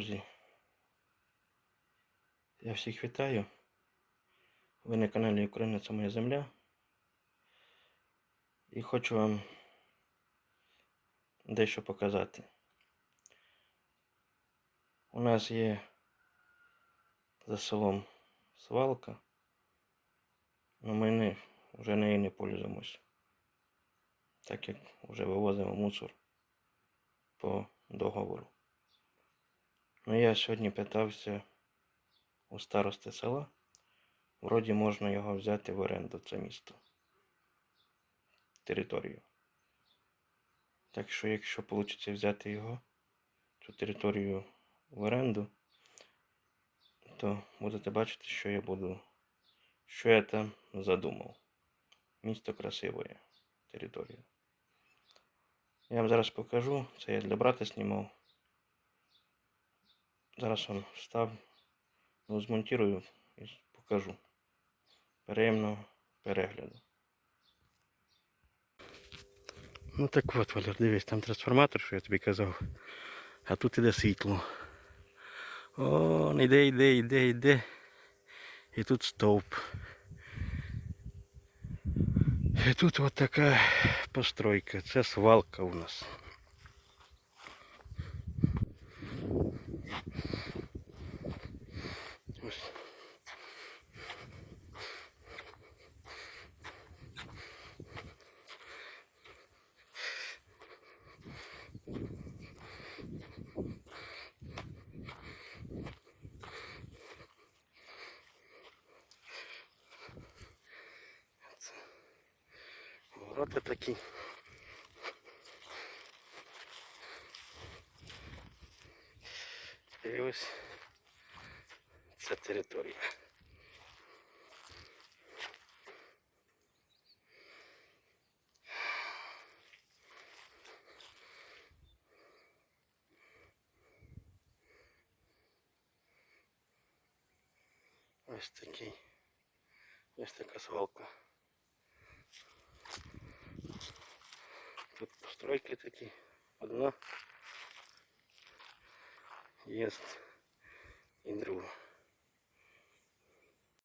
Друзі, я всіх вітаю. Ви на каналі Україна це моя земля. І хочу вам дещо показати. У нас є за селом свалка, але ми не, вже нею не пользуємось. Так як вже вивозимо мусор по договору. Ну я сьогодні питався у старости села. Вроді можна його взяти в оренду, це місто. Територію. Так що, якщо вийде взяти його, цю територію в оренду, то будете бачити, що я буду, що я там задумав. Місто красиве, територія. Я вам зараз покажу, це я для брата знімав. Зараз вам встав, ну, змонтирую і покажу. Приємного перегляду. Ну так от, Валер, дивись, там трансформатор, що я тобі казав. А тут іде світло. О, іде, йде, йде, йде. І тут стовп. І тут от така постройка. Це свалка у нас. Ворота такі. І ось ця територія. Ось такий. Ось така свалка. Тут такие. Одна. Є і друга.